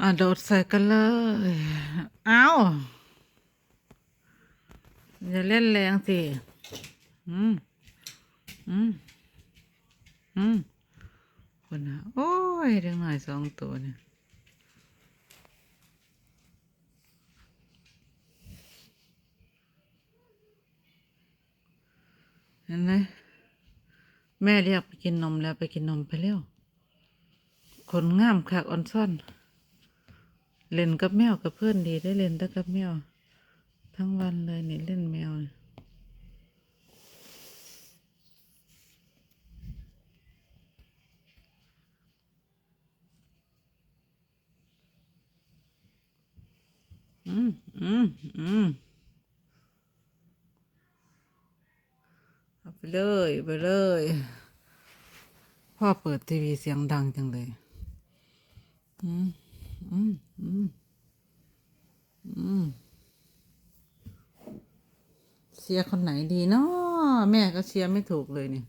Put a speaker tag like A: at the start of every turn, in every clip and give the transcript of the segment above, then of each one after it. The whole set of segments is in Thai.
A: อะโดดใส่กันเลย เอาอย่าเล่นแรงสิ อืม อืม อืมคนนะโอ้ยเด็กหน่อยสองตัวเนี่ยเห็นไหมแม่เรียกไปกินนมแล้วไปกินนมไปเร็ว คนงามคักอ่อนซ่อน เล่นกับแมวกับเพื่อนดีได้เล่นแต่กับแมว ทั้งวันเลยนี่เล่นแมวนี่อืมอืมอืมเอาไปเลยไปเลยพ่อเปิดทีวีเสียงดังจังเลย อืม อืมอืมอืมเชียร์คนไหนดีเนาะแม่ก็เชียร์ไม่ถูกเลยเนี่ย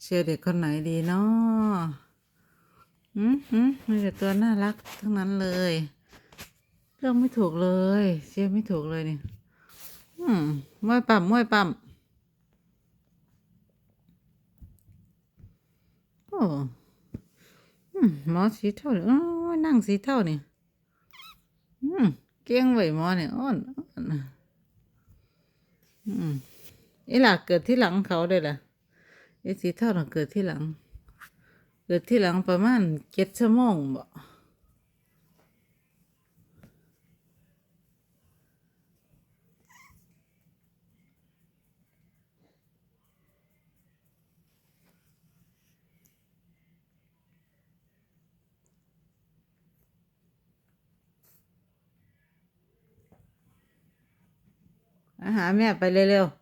A: เชียร์เด็กคนไหนดีเนาะอืมอืมมีแต่ตัวน่ารักทั้งนั้นเลยเลือกไม่ถูกเลย เชียร์ไม่ถูกเลยเนี่ยอืมมวยปั๊มมวยปั๊มโอ้หมอสีเท่าเลยอ้ย นั่งสีเท่านี่อืมเก่งไว้หมอเนี่ยอ้อนอ่อนอืมอีหลักเกิดที่หลังเขาเลยล่ะไอ้สีเท่าน่ะเกิดที่หลัง เกิดที่หลังประมาณเจ็ดชั่วโมงบ่ หาแม่ไปเร็วๆ